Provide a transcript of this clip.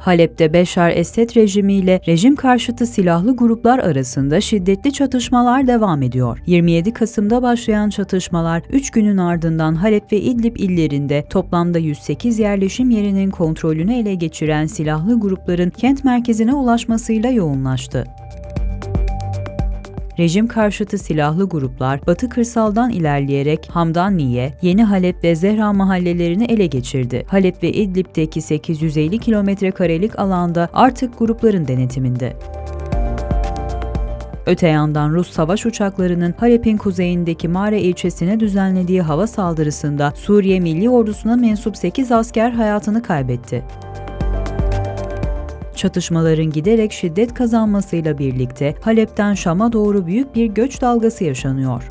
Halep'te Beşar Esed rejimiyle rejim karşıtı silahlı gruplar arasında şiddetli çatışmalar devam ediyor. 27 Kasım'da başlayan çatışmalar 3 günün ardından Halep ve İdlib illerinde toplamda 108 yerleşim yerinin kontrolünü ele geçiren silahlı grupların kent merkezine ulaşmasıyla yoğunlaştı. Rejim karşıtı silahlı gruplar Batı kırsaldan ilerleyerek Hamdaniye, Yeni Halep ve Zehra mahallelerini ele geçirdi. Halep ve İdlib'deki 850 kilometre karelik alanda artık grupların denetiminde. Öte yandan Rus savaş uçaklarının Halep'in kuzeyindeki Mare ilçesine düzenlediği hava saldırısında Suriye Milli Ordusu'na mensup 8 asker hayatını kaybetti. Çatışmaların giderek şiddet kazanmasıyla birlikte Halep'ten Şam'a doğru büyük bir göç dalgası yaşanıyor.